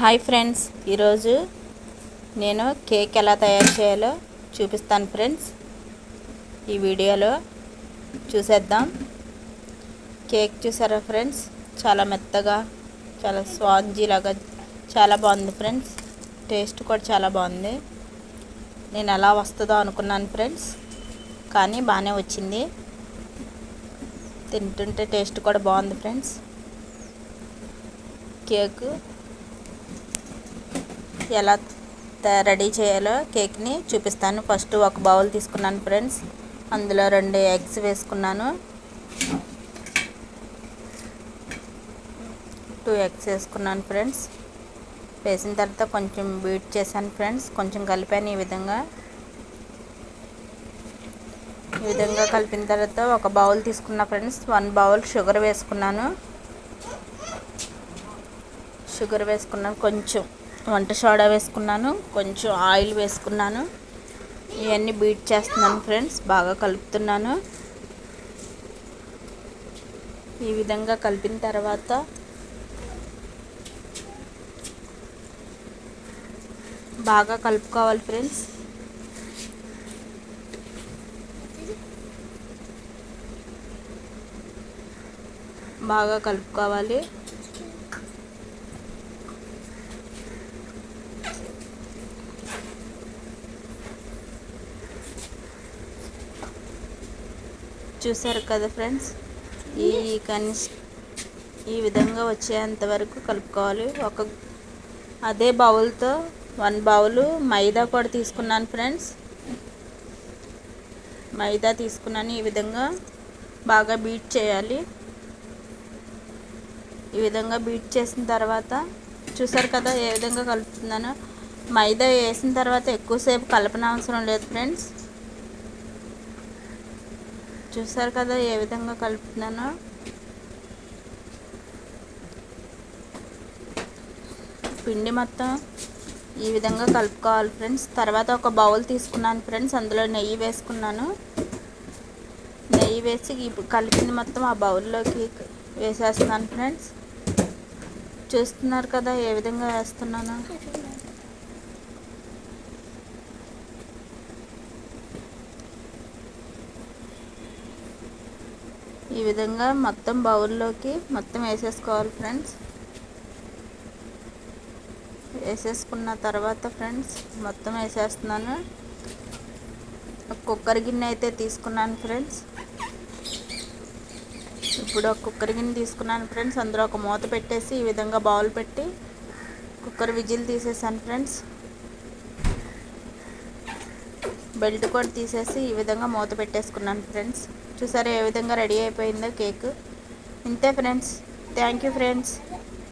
Hi friends ఈరోజు నేను cake ఎలా తయారు చేయాలో చూపిస్తాను ఫ్రెండ్స్. ఈ వీడియోలో చూసేద్దాం. కేక్ చూసారా ఫ్రెండ్స్? చాలా మెత్తగా చాలా స్పాంజీ లాగా చాలా బాగుంది ఫ్రెండ్స్. టేస్ట్ కూడా చాలా బాగుంది. నేను ఎలా వస్తుందో అనుకున్నాను ఫ్రెండ్స్ కానీ బాగానే వచ్చింది. తింటుంటే టేస్ట్ కూడా బాగుంది ఫ్రెండ్స్. కేక్ ఎలా రెడీ చేయాలో కేక్ని చూపిస్తాను. ఫస్ట్ ఒక బౌల్ తీసుకున్నాను ఫ్రెండ్స్. అందులో రెండు ఎగ్స్ వేసుకున్నాను. టూ ఎగ్స్ వేసుకున్నాను ఫ్రెండ్స్. వేసిన తర్వాత కొంచెం బీట్ చేశాను ఫ్రెండ్స్. కొంచెం కలిపాను ఈ విధంగా. ఈ విధంగా కలిపిన తర్వాత ఒక బౌల్ తీసుకున్న ఫ్రెండ్స్. వన్ బౌల్ షుగర్ వేసుకున్నాను. షుగర్ వేసుకున్నాను కొంచెం. వంట సోడా వేసుకున్నాను కొంచెం ఆయిల్ వేసుకున్నాను. ఇవన్నీ బీట్ చేస్తున్నాను ఫ్రెండ్స్ బాగా కలుపుతున్నాను. ఈ విధంగా కలిపిన తర్వాత బాగా కలుపుకోవాలి ఫ్రెండ్స్. బాగా కలుపుకోవాలి. చూసారు కదా ఫ్రెండ్స్? ఈ కనిష్ ఈ విధంగా వచ్చేంత వరకు కలుపుకోవాలి. ఒక అదే బౌల్తో వన్ బౌలు మైదా కూడా తీసుకున్నాను ఫ్రెండ్స్. మైదా తీసుకున్నాను. ఈ విధంగా బాగా బీట్ చేయాలి. ఈ విధంగా బీట్ చేసిన తర్వాత చూసారు కదా ఏ విధంగా కలుపుతున్నానో? మైదా వేసిన తర్వాత ఎక్కువసేపు కలపనవసరం లేదు ఫ్రెండ్స్. చూసారు కదా ఏ విధంగా కలుపుతున్నానో? పిండి మొత్తం ఈ విధంగా కలుపుకోవాలి ఫ్రెండ్స్. తర్వాత ఒక బౌల్ తీసుకున్నాను ఫ్రెండ్స్. అందులో నెయ్యి వేసుకున్నాను. నెయ్యి వేసి కలిపింది మొత్తం ఆ బౌల్లోకి వేసేస్తున్నాను ఫ్రెండ్స్. చూస్తున్నారు కదా ఏ విధంగా వేస్తున్నాను? ఈ విధంగా మొత్తం బౌల్లోకి మొత్తం వేసేసుకోవాలి ఫ్రెండ్స్. వేసేసుకున్న తర్వాత ఫ్రెండ్స్ మొత్తం వేసేస్తున్నాను. కుక్కర్ గిన్నె అయితే తీసుకున్నాను ఫ్రెండ్స్. ఇప్పుడు ఒక కుక్కర్ గిన్నె తీసుకున్నాను ఫ్రెండ్స్. అందులో ఒక మూత పెట్టేసి ఈ విధంగా బౌల్ పెట్టి కుక్కర్ విజిల్ తీసేసాను ఫ్రెండ్స్. బెల్ట్ కూడా తీసేసి ఈ విధంగా మూత పెట్టేసుకున్నాను ఫ్రెండ్స్. చూసారా ఏ విధంగా రెడీ అయిపోయిందో కేక్. ఇంతే ఫ్రెండ్స్. Thank you friends.